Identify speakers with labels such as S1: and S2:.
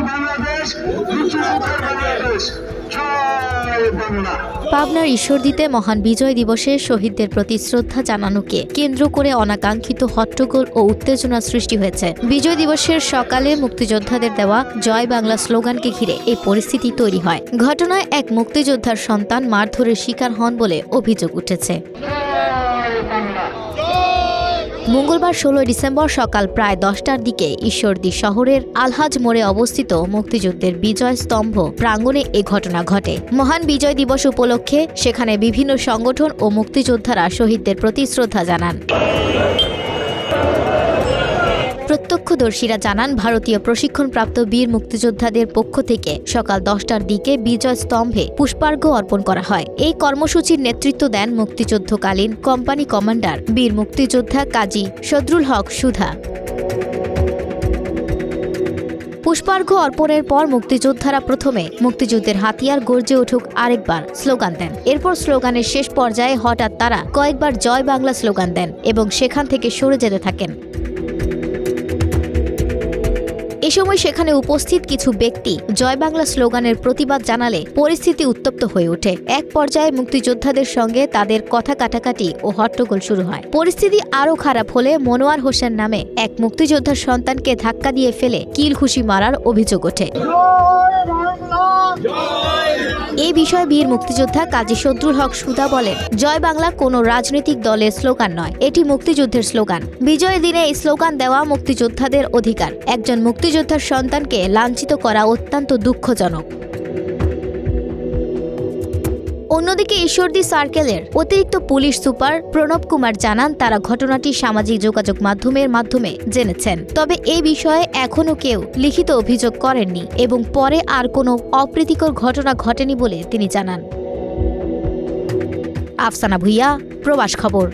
S1: বাংলাদেশ বাংলাদেশ
S2: পাবনার ঈশ্বরদীতে মহান বিজয় দিবসে শহীদদের প্রতি শ্রদ্ধা জানানোকে কেন্দ্র করে অনাকাঙ্ক্ষিত হট্টগোল ও উত্তেজনা সৃষ্টি হয়েছে। বিজয় দিবসের সকালে মুক্তিযোদ্ধাদের দেওয়া জয় বাংলা স্লোগানকে ঘিরে এই পরিস্থিতি তৈরি হয়। ঘটনায় এক মুক্তিযোদ্ধার সন্তান মারধরের শিকার হন বলে অভিযোগ উঠেছে। মঙ্গলবার ষোলোই ডিসেম্বর সকাল প্রায় দশটার দিকে ঈশ্বরদী শহরের আলহাজ মোড়ে অবস্থিত মুক্তিযুদ্ধের বিজয় স্তম্ভ প্রাঙ্গণে এ ঘটনা ঘটে। মহান বিজয় দিবস উপলক্ষে সেখানে বিভিন্ন সংগঠন ও মুক্তিযোদ্ধারা শহীদদের প্রতি শ্রদ্ধা জানান। প্রত্যক্ষদর্শীরা জানান, ভারতীয় প্রশিক্ষণপ্রাপ্ত বীর মুক্তিযোদ্ধাদের পক্ষ থেকে সকাল দশটার দিকে বিজয় স্তম্ভে পুষ্পার্ঘ্য অর্পণ করা হয়। এই কর্মসূচির নেতৃত্ব দেন মুক্তিযুদ্ধকালীন কোম্পানি কমান্ডার বীর মুক্তিযোদ্ধা কাজী সদরুল হক সুধা। পুষ্পার্ঘ্য অর্পণের পর মুক্তিযোদ্ধারা প্রথমে মুক্তিযুদ্ধের হাতিয়ার গর্জে উঠুক আরেকবার স্লোগান দেন। এরপর স্লোগানের শেষ পর্যায়ে হঠাৎ তারা কয়েকবার জয় বাংলা স্লোগান দেন এবং সেখান থেকে সরে যেতে থাকেন। এ সময় সেখানে উপস্থিত কিছু ব্যক্তি জয় বাংলা স্লোগানের প্রতিবাদ জানালে পরিস্থিতি উত্তপ্ত হয়ে ওঠে। এক পর্যায়ে মুক্তিযোদ্ধাদের সঙ্গে তাদের কথা কাটাকাটি ও হট্টগোল শুরু হয়। পরিস্থিতি আরও খারাপ হলে মনোয়ার হোসেন নামে এক মুক্তিযোদ্ধার সন্তানকে ধাক্কা দিয়ে ফেলে কিল খুশি মারার অভিযোগ ওঠে। বিষয়ে বীর মুক্তিযোদ্ধা কাজী শত্রুল হক সুদা বলেন, জয় বাংলা কোনো রাজনৈতিক দলের স্লোগান নয়, এটি মুক্তিযুদ্ধের স্লোগান। বিজয়ের দিনে এই স্লোগান দেওয়া মুক্তিযোদ্ধাদের অধিকার। একজন মুক্তিযোদ্ধার সন্তানকে লাঞ্ছিত করা অত্যন্ত দুঃখজনক। অন্যদিকে ঈশ্বরদী সার্কেলের অতিরিক্ত পুলিশ সুপার প্রণব কুমার জানান, তারা ঘটনাটি সামাজিক যোগাযোগ মাধ্যমের মাধ্যমে জেনেছেন। তবে এই বিষয়ে এখনও কেউ লিখিত অভিযোগ করেননি এবং পরে আর কোনো অপ্রীতিকর ঘটনা ঘটেনি বলে তিনি জানান। আফসানা ভুইয়া, প্রবাস খবর।